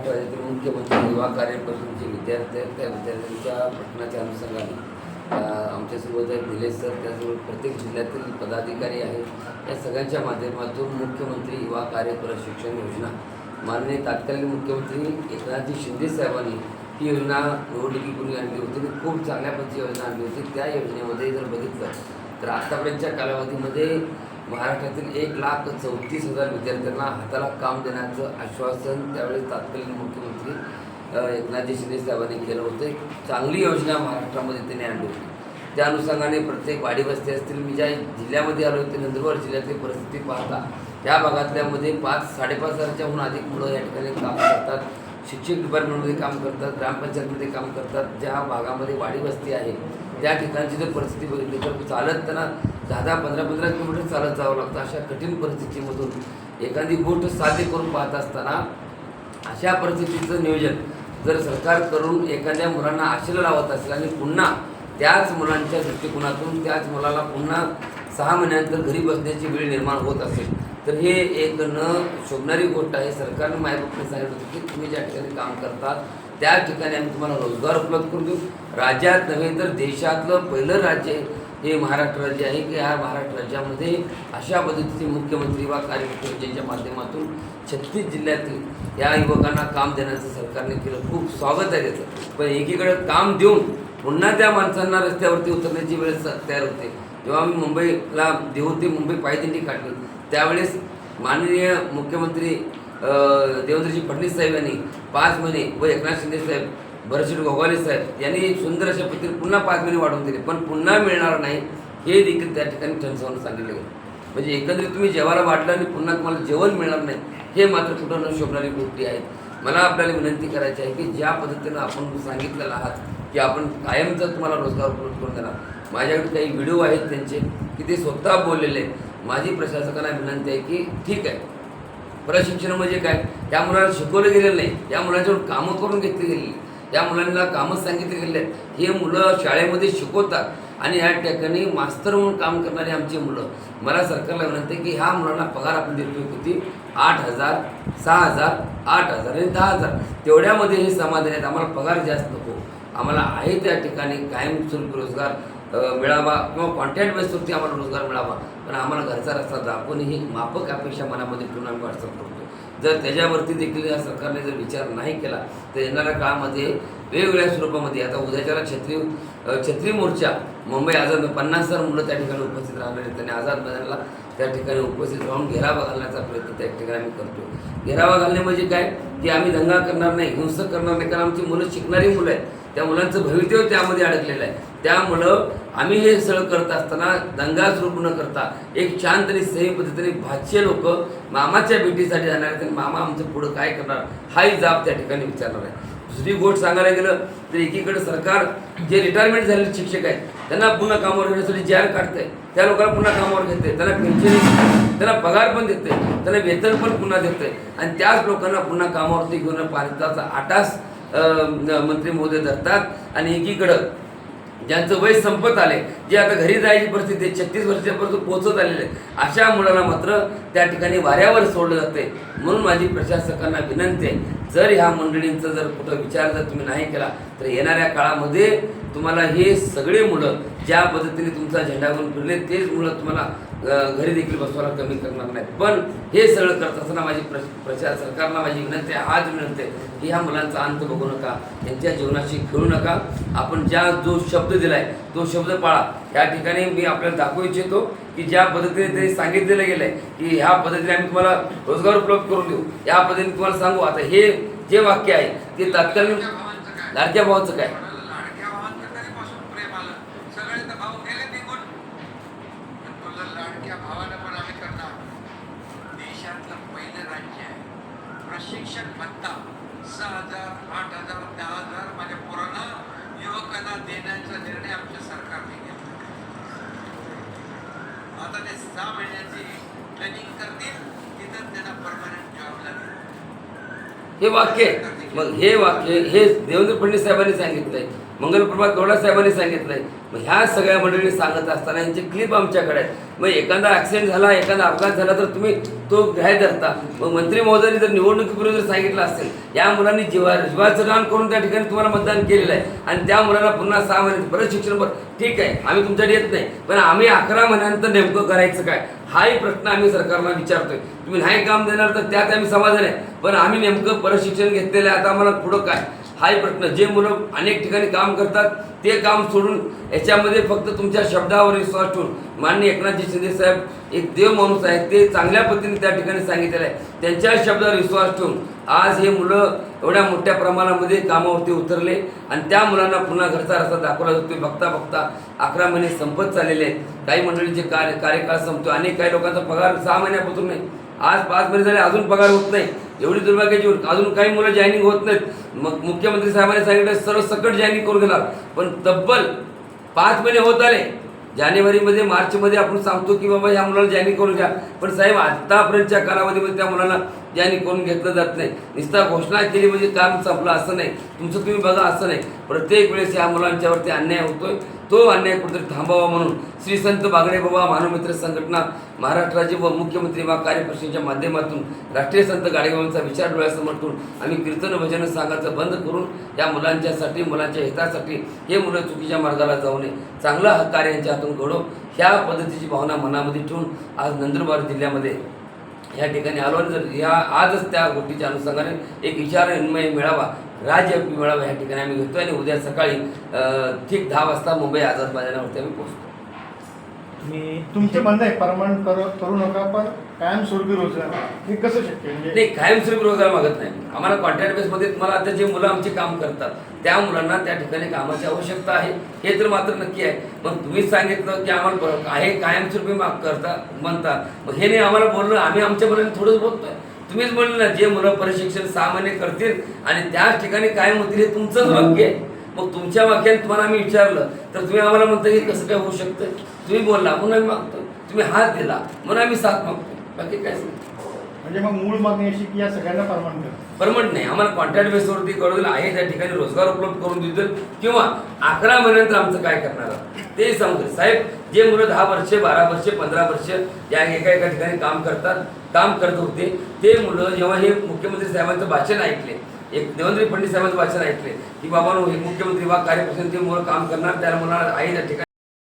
महाराष्ट्र राज्यातील मुख्यमंत्री युवा कार्यपरिषदेचे विद्यार्थी आहेत. त्या विद्यार्थ्यांच्या प्रश्नाच्या अनुषंगाने आमच्यासोबत आहे निलेश सर त्याचबरोबर प्रत्येक जिल्ह्यातील पदाधिकारी आहेत. या सगळ्यांच्या माध्यमातून मुख्यमंत्री युवा कार्य प्रशिक्षण योजना माननीय तात्कालीन मुख्यमंत्री एकनाथजी शिंदे साहेबांनी ही योजना निवडणुकीपूर्वी आणली होती आणि खूप चांगल्या पद्धतीची योजना आणली होती. त्या योजनेमध्ये जर बघितलं तर आत्तापर्यंतच्या कालावधीमध्ये महाराष्ट्रातील एक लाख चौतीस हजार विद्यार्थ्यांना हाताला काम देण्याचं आश्वासन त्यावेळेस तत्कालीन मुख्यमंत्री एकनाथजी शिंदे साहेबांनी केलं होतं. एक चांगली योजना महाराष्ट्रामध्ये त्यांनी आणली होती. त्या अनुषंगाने प्रत्येक वाडी वस्ती असतील मी ज्या जिल्ह्यामध्ये आलो होते नंदुरबार जिल्ह्यातली परिस्थिती पाहता त्या भागातल्यामध्ये पाच साडेपाच हजारच्याहून अधिक मुलं या ठिकाणी काम करतात. शिक्षक डिपार्टमेंटमध्ये काम करतात ग्रामपंचायतमध्ये काम करतात. ज्या भागामध्ये वाडी वस्ती आहे त्या ठिकाणची जर परिस्थिती बघितली तर चालत त्यांना दहा दहा पंधरा पंधरा किलोमीटर चालत जावं लागतं. अशा कठीण परिस्थितीमधून एखादी गोष्ट साध्य करून पाहत असताना अशा परिस्थितीचं नियोजन जर सरकार करून एखाद्या मुलांना आशेला लावत असेल आणि पुन्हा त्याच मुलांच्या दृष्टिकोनातून त्याच मुलाला पुन्हा सहा महिन्यानंतर घरी बसण्याची वेळ निर्माण होत असेल तर हे एक न शोभणारी गोष्ट आहे. सरकारनं मायबापने सांगितलं होतं की तुम्ही ज्या ठिकाणी काम करतात त्या ठिकाणी आम्ही तुम्हाला रोजगार उपलब्ध करून देऊ. राज्यात नव्हे तर देशातलं पहिलं राज्य आहे. हे महाराष्ट्र राज्य आहे की ह्या महाराष्ट्र राज्यामध्ये अशा पद्धतीचे मुख्यमंत्री वा कार्यकर्त्यांच्या माध्यमातून छत्तीस जिल्ह्यातील या युवकांना काम देण्याचं सरकारने केलं. खूप स्वागत आहे त्याचं. पण एकीकडे काम देऊन पुन्हा त्या माणसांना रस्त्यावरती उतरण्याची वेळ तयार होते. जेव्हा आम्ही मुंबईला देऊ ते मुंबई पायदिंडी काढली. त्यावेळेस माननीय मुख्यमंत्री देवेंद्रजी फडणवीस साहेब यांनी पाच महिने व एकनाथ शिंदे साहेब भरतशेठ गोगावले साहेब यांनी एक सुंदर अशा पद्धतीने पुन्हा पाच महिने वाढवून दिले. पण पुन्हा मिळणार नाही हे देखील त्या ठिकाणी ठणसावून सांगितलं गेलं. म्हणजे एकंदरीत तुम्ही जेवायला वाटलं आणि पुन्हा तुम्हाला जेवण मिळणार नाही हे मात्र कुठं न शोभणारी गोष्टी आहेत. मला आपल्याला विनंती करायची आहे की ज्या पद्धतीनं आपण सांगितलेलं आहात की आपण कायमचा तुम्हाला रोजगार उपलब्ध करून देणार. माझ्याकडे काही व्हिडिओ आहेत त्यांचे की ते स्वतः बोललेले आहेत. माझी प्रशासकांना विनंती आहे की ठीक आहे. प्रशिक्षण म्हणजे काय? त्या मुलाला शिकवलं गेलेलं नाही. त्या मुलांच्याकडून कामं करून घेतली गेलेली त्या मुलांना कामच सांगितले गेले आहेत हे मुलं शाळेमध्ये शिकवतात. आणि या ठिकाणी मास्तर म्हणून काम करणारी आमची मुलं. मला सरकारला विनंती आहे की ह्या मुलांना पगार आपण देतोय किती? आठ हजार सहा हजार आठ हजार आणि दहा हजार. तेवढ्यामध्ये हे समाधान आहेत. आम्हाला पगार जास्त नको. आम्हाला आहे त्या ठिकाणी कायमस्वरूपी रोजगार. मिळावा किंवा कॉन्ट्रॅक्ट बेसवरती आम्हाला रोजगार मिळावा. पण आम्हाला घरचा रस्ता दाखवूनही माफक अपेक्षा मनामध्ये ठेवून आम्ही वाटचाल करतो जर त्याच्यावरती देखील या सरकारने जर विचार नाही केला तर येणाऱ्या काळामध्ये वेगवेगळ्या स्वरूपामध्ये आता उद्याच्याला छत्री छत्री मोर्चा मुंबई आझाद पन्नास हजार मुलं त्या ठिकाणी उपस्थित राहणार आहेत. त्यांनी आझाद मैदानाला त्या ठिकाणी उपस्थित राहून घेरावा घालण्याचा प्रयत्न त्या ठिकाणी आम्ही करतो घेरावा घालणे म्हणजे काय? की आम्ही दंगा करणार नाही हिंसक करणार नाही कारण आमची मुलं शिकणारी मुलं आहेत. त्या मुलांचं भवितव्य त्यामध्ये अडकलेलं आहे. त्यामुळं आम्ही हे सगळं करत असताना दंगा सुरू न करता एक छान तरी सही पद्धतीने भाष्य लोक मामाच्या भेटीसाठी जाणार आहेत आणि मामा आमचं पुढं काय करणार हाही जाब त्या ठिकाणी विचारणार आहे दुसरी गोष्ट सांगायला गेलं तर एकीकडे सरकार जे रिटायरमेंट झालेले शिक्षक आहेत त्यांना पुन्हा कामावर घेण्यासाठी जाहीर काढतंय त्या लोकांना पुन्हा कामावर घेते त्यांना पेन्शन त्यांना पगार पण देते त्यांना वेतन पण पुन्हा देते आणि त्याच लोकांना पुन्हा कामावरती घेऊन भारताचा आटास मंत्री महोदय धरतात आणि एकीकडं ज्यांचं वय संपत आले जे आता घरी जायची परिस्थिती छत्तीस वर्षापर्यंत पोहोचत आलेले आहे अशा मुलांना मात्र त्या ठिकाणी वाऱ्यावर सोडलं जाते म्हणून माझी प्रशासकांना विनंती आहे जर ह्या मंडळींचा जर कुठं विचार जर तुम्ही नाही केला तर येणाऱ्या काळामध्ये तुम्हाला हे सगळे मुलं ज्या पद्धतीने तुमचा झेंडा घेऊन फिरले तेच मुलं तुम्हाला घरी देखील बसवायला कमी करणार नाहीत. पण हे सगळं करत असताना माझी प्र प्रचार सरकारला माझी विनंती आहे आज विनंती आहे की ह्या मुलांचा अंत बघू नका त्यांच्या जीवनाशी खेळू नका. आपण ज्या जो शब्द दिलाय तो शब्द पाळा. या ठिकाणी मी आपल्याला दाखवू इच्छितो की ज्या पद्धतीने ते सांगितलेलं गेलं आहे की ह्या पद्धतीने आम्ही तुम्हाला रोजगार उपलब्ध करून देऊ. या पद्धतीने तुम्हाला सांगू. आता हे जे वाक्य आहे ते तात्कालीन लाडक्या भावाचं काय लाडक्या भावांचं कधीपासून प्रेम आलं सगळे तर भाऊ गेले निघून पण तुला लाडक्या भावाला पण आम्ही करणार देशातलं पहिलं राज्य आहे प्रशिक्षण भत्ता सहा हजार आठ हजार दहा हजार माझ्या पोरांना युवकांना देण्याचा निर्णय आमच्या सरकारने घेतला. आता ते सहा महिन्याची ट्रेनिंग करतील तिथं त्यांना परमनंट जॉब लागेल. हे वाक्य आहे. मग हे वाक्य हे देवेंद्र फडणवीस साहेबांनी सांगितलंय. मंगलप्रभात गौडा साहेबांनी आहे मग ह्या सगळ्या मंडळी सांगत असताना यांचे क्लिप आमच्याकडे आहेत मग एखादा ॲक्सिडेंट झाला एखादा अपघात झाला तर तुम्ही तो घ्याय धरता. मग मंत्री महोदयांनी जर निवडणुकीपूर्वी जर सांगितलं असेल या मुलांनी जीवा जीवाचं रान करून त्या ठिकाणी तुम्हाला मतदान केलेलं आहे. आणि त्या मुलाला पुन्हा सहा महिने बरं शिक्षण बरं ठीक आहे आम्ही तुमच्याकडे येत नाही. पण आम्ही अकरा महिन्यानंतर नेमकं करायचं काय? हाही प्रश्न आम्ही सरकारला विचारतोय. तुम्ही नाही काम देणार तर त्यात आम्ही समाधान आहे. पण आम्ही नेमकं परत शिक्षण घेतलेलं आहे आता आम्हाला पुढं काय? हाही प्रश्न. जे मुलं अनेक ठिकाणी काम करतात ते काम सोडून याच्यामध्ये फक्त तुमच्या शब्दावर विश्वास ठेवून. माननीय एकनाथजी शिंदे साहेब एक देव माणूस आहेत ते चांगल्या पद्धतीने त्या ठिकाणी सांगितलेलं आहे. त्यांच्या शब्दावर विश्वास ठेवून आज हे मुलं एवढ्या मोठ्या प्रमाणामध्ये कामावरती उतरले आणि त्या मुलांना पुन्हा घरचा रस्ता दाखवला जातो बघता बघता अकरा महिने संपत चाललेले आहेत. काही मंडळींचे कार्य कार्यकाळ संपतो अनेक काही लोकांचा पगार सहा महिन्यापासून नाही. आज पाच महिने झाले अजून पगार होत नाही. एवढी दुर्भाग्याची अजून काही मुलं जॉईनिंग होत नाहीत. मग मुख्यमंत्री साहेबांनी सांगितलं सर्व सकट जॉईनिंग करून घेणार. पण तब्बल पाच महिने होत आले. जानेवारीमध्ये मार्चमध्ये आपण सांगतो की बाबा ह्या मुलाला जॉईनिंग करून घ्या. पण साहेब आत्तापर्यंतच्या कालावधीमध्ये त्या मुलाला जॉईनिंग करून घेतलं जात नाही. निस्ता घोषणा केली म्हणजे काम संपलं असं नाही. तुमचं तुम्ही बघा असं नाही. प्रत्येक वेळेस या मुलांच्यावरती अन्याय होतोय. तो अन्याय कुठेतरी थांबावा म्हणून श्री संत बागडे बाबा मानवमित्र संघटना महाराष्ट्राचे व मुख्यमंत्री वा कार्यपरिषदेच्या माध्यमातून राष्ट्रीय संत गाडेबाबांचा विचार डोळ्यासमोर ठेवून आम्ही कीर्तन भजन सांगायचं बंद करून या मुलांच्यासाठी मुलांच्या हितासाठी हे मुलं चुकीच्या मार्गाला जाऊ नये. चांगला हक्क कार्य यांच्या हातून घडो ह्या पद्धतीची भावना मनामध्ये ठेवून आज नंदुरबार जिल्ह्यामध्ये या ठिकाणी आलो आणि जर या आजच त्या गोष्टीच्या अनुषंगाने एक विचारविनिमय मिळावा राज्य मेळावा या ठिकाणी आम्ही घेतो आणि उद्या सकाळी ठीक दहा वाजता मुंबई आझाद मैदानावरती आम्ही पोहोचतो. मी तुमचे म्हणणं आहे परमनंट करू करू नका पण कायमस्वरूपी रोजगार हे कसं शक्य? म्हणजे नाही कायमस्वरूपी रोजगार मागत नाही. आम्हाला कॉन्ट्रॅक्ट बेसमध्ये तुम्हाला आता जे मुलं आमचे काम करतात त्या मुलांना त्या ठिकाणी कामाची आवश्यकता आहे. हे तर मात्र नक्की आहे. मग तुम्हीच सांगितलं की आम्हाला आहे कायमस्वरूपी माग करता म्हणता. मग हे नाही आम्हाला बोललं आम्ही आमच्या मुलांनी थोडंच बोलतोय. तुम्हीच म्हणलं ना जे मुलं प्रशिक्षण सामान्य करतील आणि त्याच ठिकाणी कायम होतील हे तुमचंच वाक्य आहे. मग तुमच्या वाक्याने तुम्हाला आम्ही विचारलं तर तुम्ही आम्हाला म्हणता की कसं काय होऊ शकतं? तुम्ही बोलला म्हणून आम्ही मागतो. तुम्ही हात दिला म्हणून आम्ही साथ मागतो. बाकी काय सांगतो म्हणजे मग मूळ मागणी अशी की या सगळ्यांना परमनंट परमनंट नाही. आम्हाला कॉन्ट्रॅक्ट बेसवरती कळवलं आहे त्या ठिकाणी रोजगार उपलब्ध करून देतील किंवा अकरा महिन्यानंतर आमचं काय करणार ते सांगतो साहेब जे मुलं दहा वर्षे बारा वर्षे पंधरा वर्ष या एका एका ठिकाणी काम करतात काम करत होते ते मुलं जेव्हा हे मुख्यमंत्री साहेबांचं भाषण ऐकले एक देवेंद्र फडणवीस साहेबांचं भाषण ऐकले की बाबा हे मुख्यमंत्री वा ते मुलं काम करणार त्या मुलाला आहे त्या ठिकाणी